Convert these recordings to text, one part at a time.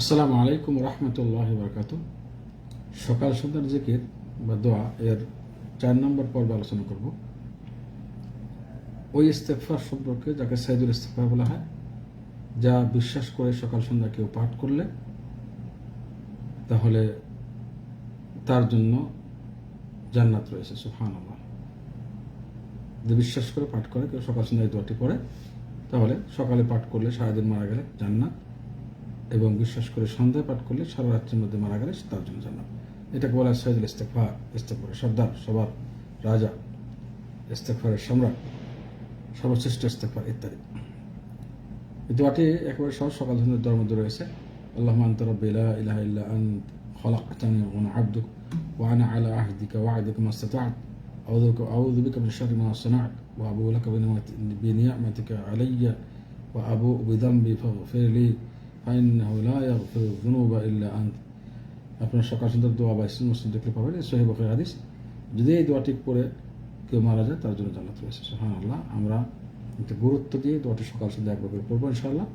আসসালামু আলাইকুম রহমতুল্লাহ বরকাত সকাল সন্ধ্যার জিকির বা দোয়া এর চার নম্বর পর্বে আলোচনা করব। ওই ইস্তেফার সম্পর্কে যাকে সাইদুল ইস্তেফা বলা হয়, যা বিশ্বাস করে সকাল সন্ধ্যা কেউ পাঠ করলে, তাহলে তার জন্য জান্নাত রয়েছে সুফান আল্লাহ যে বিশ্বাস করে পাঠ করে, কেউ সকাল সন্ধ্যায় দোয়াটি পড়ে, তাহলে সকালে পাঠ করলে সারাদিন মারা গেলে জান্নাত। এবং বিশ্বাস করে সন্ধ্যায় পাঠ করলে সারা রাত্রির মধ্যে মারা গেলে তার জন্য জান্নাত এটাকে বলা হয় সৈয়দুল ইস্তেফা ইস্তেফারের সর্দার সবার রাজা ইস্তেফারের সম্রাট সর্বশ্রেষ্ঠ ইস্তেফার ইত্যাদি এই দোয়াটি একেবারে সহজ সকাল সন্ধ্যার দোয়ার মধ্যে রয়েছে আল্লাহ আন্ত রব্বি লা ইলাহা ইল্লা আন্ত خلقتني وانا عبدك وانا على عهدك وعدك ما استطعت اعوذ بك اعوذ بك من شر ما صنعت وابو لك بنعمت- بنعمتك علي وابوء بذنبي فاغفر لي আইনাহু লা ইয়াগফিরু যুনুবা ইল্লা আন্ত। আপনার সকাল সন্ধ্যার দোয়া বা ইসলাম মুসলিম দেখলে পাবেন সোহেব হাদিস। যদি এই দোয়াটি পড়ে কেউ মারা যায়, তার জন্য জান্নাত রয়েছে হ্যাঁ আল্লাহ আমরা কিন্তু গুরুত্ব দিয়ে দোয়াটি সকাল সন্ধ্যা একবার করে পড়ব, ইনশাআল্লাহ।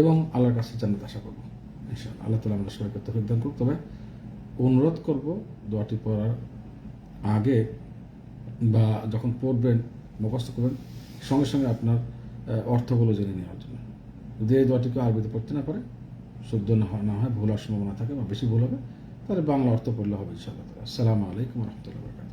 এবং আল্লাহর কাছে জান্নাত আশা করব, ইনশাআল্লাহ। আল্লাহ তালা আমরা সবাইকে তফিক দান করব তবে অনুরোধ করব, দোয়াটি পড়ার আগে বা যখন পড়বেন, মুখস্থ করবেন, সঙ্গে সঙ্গে আপনার অর্থগুলো জেনে নেওয়ার জন্য। যদি এই দোয়াটি কেউ আরবিতে পড়তে না পারে, শুদ্ধ না হয় না হয়, ভুল আর সম্ভাবনা থাকে বা বেশি ভুল হবে, তাহলে বাংলা অর্থ পড়লে হবে ইনশাআল্লাহ। আসসালামু আলাইকুম রহমতুল্লাহ